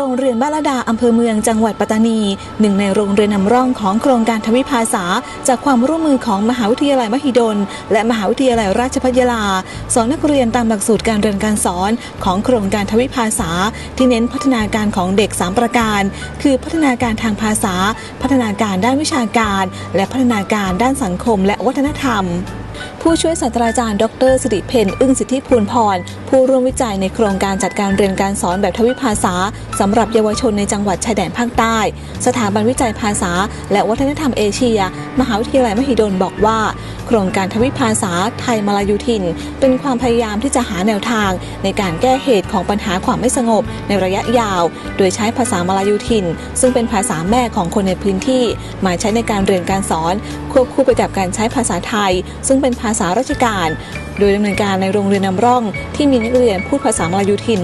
รงเรียนบ้านละดาอำเภอเมืองจังหวัดปัตตานีหนึ่งในโรงเรียนนำร่องของโครงการทวิภาษา จากความร่วมมือของมหาวิทยาลัยมหิดล และมหาวิทยาลัยราชภัฏยาลา สอนนักเรียนตามหลักสูตรการเรียนการสอนของโครงการทวิภาษา ที่เน้นพัฒนาการของเด็ก 3 ประการ คือพัฒนาการทางภาษา พัฒนาการด้านวิชาการ และพัฒนาการด้านสังคมและวัฒนธรรม ผู้ช่วยศาสตราจารย์ ดรสิริเพนอึ้งสิทธิภูลพร ผู้ร่วมวิจัยในโครงการจัดการเรียนการสอนแบบทวิภาษาสำหรับเยาวชนในจังหวัดชายแดนภาคใต้ สถาบันวิจัยภาษา และวัฒนธรรมเอเชีย มหาวิทยาลัยมหิดลบอกว่า โครงการทวิภาษาไทยมาลายูทิน เป็นความพยายามที่จะหาแนวทาง ในการแก้เหตุของปัญหาความไม่สงบในระยะยาว โดยใช้ภาษามาลายูทิน ซึ่งเป็นภาษาแม่ของคนในพื้นที่ มาใช้ในการเรียนการสอน ควบคู่ไปกับการใช้ภาษาไทย ซึ่งเป็นภาษาราชการ โดยดำเนินการในโรงเรียนนำร่อง ที่มีนักเรียนพูดภาษามลายูทิน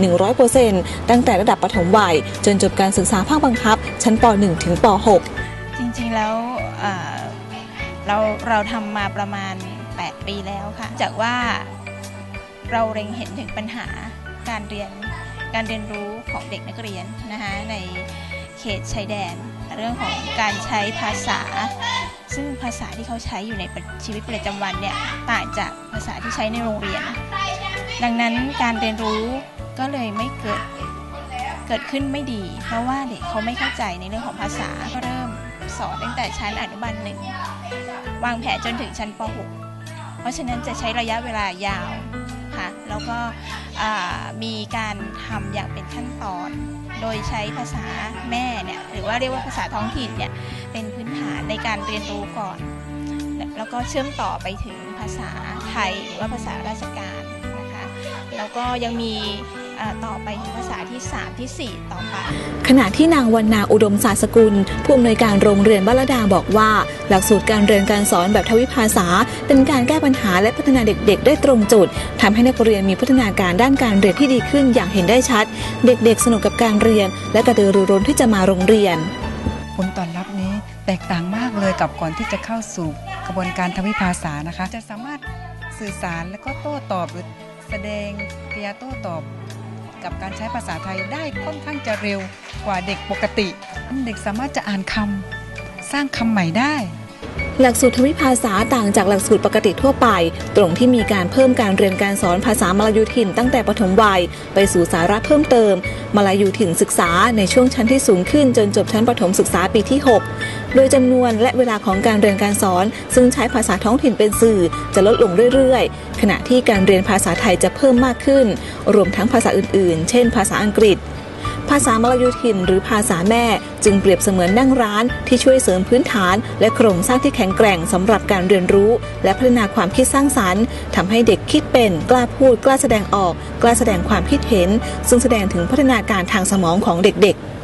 100%ตั้งแต่ระดับประถมวัย จนจบการศึกษาภาคบังคับ ชั้นป .1 ถึงป .6 จริงๆแล้วเราเราทำมาประมาณ 8 ปีแล้วค่ะ จากว่าเราเร็งเห็นถึงปัญหาการเรียนการเรียนรู้ของเด็กนักเรียนนะคะในเขตชายแดน เรื่องของการใช้ภาษาาษาที่เขาใช้อยู่ในชีวิตประจำวันเนี่ยต่างจากภาษาที่ใช้ในโรงเรียน ดังนั้นการเรียนรู้ก็เลยไม่เกิดเกิดขึ้นไม่ดี เพราะว่าเด็กเขาไม่เข้าใจในเรื่องของภาษาก็เริ่มสอนตั้งแต่ชั้นอนุบาลหนึ่งวางแผนจนถึงชั้นป .6 เพราะฉะนั้นจะใช้ระยะเวลายาว คะ แล้วก็มีการทำอย่างเป็นขั้นตอน โดยใช้ภาษาแม่เนี่ยหรือว่าเรียกว่าภาษาท้องถิ่นเนี่ยเป็นพื้นฐานในการเรียนรู้ก่อน แล้วก็เชื่อมต่อไปถึงภาษาไทยหรือว่าภาษาราชการนะคะ แล้วก็ยังมี ต่อไปถึงภาษาที่ 3ทีสี่ 4 ต่อไป ขณะที่นางวรรณาอุดมศาสกุล ผู้อำนวยการโรงเรียนบ้านละดาบอกว่า หลักสูตรการเรียนการสอนแบบทวิภาษา เป็นการแก้ปัญหาและพัฒนาเด็กๆ ได้ตรงจุดทำให้นักเรียนมีพัฒนาการด้านการเรียนที่ดีขึ้นอย่างเห็นได้ชัด เด็กๆ สนุกกับการเรียน และกระตือรือร้นที่จะมาโรงเรียนผลตอบรับนี้แตกต่างมากเลยกับก่อนที่จะเข้าสู่กระบวนการทวิภาษานะคะ จะสามารถสื่อสารและก็โต้ตอบหรือแสดงกริยาโต้ตอบ กับการใช้ภาษาไทยได้ค่อนข้างจะเร็วกว่าเด็กปกติ เด็กสามารถจะอ่านคำสร้างคำใหม่ได้ หลักสูตรทวิภาษาต่างจากหลักสูตรปกติทั่วไป ตรงที่มีการเพิ่มการเรียนการสอนภาษามลายูถิ่นตั้งแต่ปฐมวัย ไปสู่สาระเพิ่มเติมมลายูถิ่นศึกษาในช่วงชั้นที่สูงขึ้นจนจบชั้นประถมศึกษาปีที่ 6 โดยจำนวนและเวลาของการเรียนการสอน ซึ่งใช้ภาษาท้องถิ่นเป็นสื่อจะลดลงเรื่อยๆ ขณะที่การเรียนภาษาไทยจะเพิ่มมากขึ้น รวมทั้งภาษาอื่นๆ เช่น ภาษาอังกฤษภาษามลายูถิ่นหรือภาษาแม่จึงเปรียบเสมือนนั่งร้านที่ช่วยเสริมพื้นฐาน และโครงสร้างที่แข็งแกร่งสำหรับการเรียนรู้ และพัฒนาความคิดสร้างสรรค์ทำให้เด็กคิดเป็นกล้าพูด กล้าแสดงออก กล้าแสดงความคิดเห็น ซึ่งแสดงถึงพัฒนาการทางสมองของเด็กๆ